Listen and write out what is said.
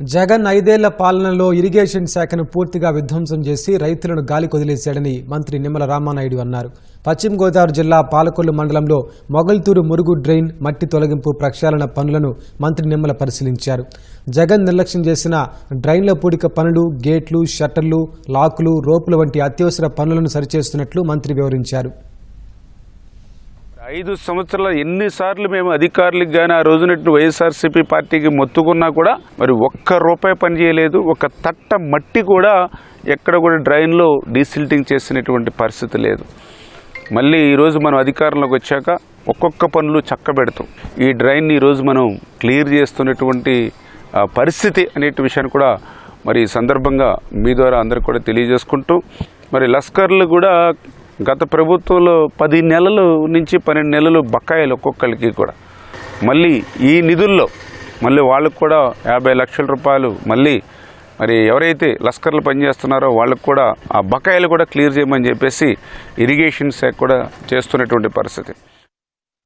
జగన్ ఐదేళ్ళ పాలనలో ఇరిగేషన్ శాఖను పూర్తిగా విధ్వంసం చేసి రైతులను గాలి కొదిలేశాడని మంత్రి నిమ్మల రామానాయుడు అన్నారు. పశ్చిమ గోదావరి జిల్లా పాలకొల్లు మండలంలో మొగల్తూరు మురుగు డ్రైన్ మట్టి తొలగింపు ప్రక్షాళన పనులను మంత్రి నిమ్మల పరిశీలించారు. జగన్ నిర్లక్ష్యం చేసిన డ్రైన్ల పూడిక పనులు గేట్లు షట్టర్లు లాకులు రోపులు వంటి అత్యవసర పనులను సరిచేస్తున్నట్లు మంత్రి వివరించారు. ఐదు సంవత్సరాల ఎన్నిసార్లు మేము అధికారులకు కానీ ఆ రోజున వైఎస్ఆర్సీపీ పార్టీకి మొత్తుకున్నా కూడా మరి ఒక్క రూపాయి పని చేయలేదు. ఒక తట్ట మట్టి కూడా ఎక్కడ కూడా డ్రైన్లో డీసిల్టింగ్ చేసినటువంటి పరిస్థితి లేదు. మళ్ళీ ఈరోజు మనం అధికారంలోకి వచ్చాక ఒక్కొక్క పనులు చక్కబెడతాం. ఈ డ్రైన్ ఈరోజు మనం క్లియర్ చేస్తున్నటువంటి ఆ, పరిస్థితి అనే విషయాన్ని కూడా మరి ఈ సందర్భంగా మీ ద్వారా అందరికి కూడా తెలియజేసుకుంటూ మరి లస్కర్లు కూడా గత ప్రభుత్వంలో పది నెలలు నుంచి పన్నెండు నెలలు బకాయిలు ఒక్కొక్కరికి కూడా. మళ్ళీ ఈ నిధుల్లో మళ్ళీ వాళ్ళకు కూడా యాభై లక్షల రూపాయలు మళ్ళీ మరి ఎవరైతే లస్కర్లు పనిచేస్తున్నారో వాళ్ళకు కూడా ఆ బకాయిలు కూడా క్లియర్ చేయమని చెప్పేసి ఇరిగేషన్ శాఖ కూడా చేస్తున్నటువంటి పరిస్థితి.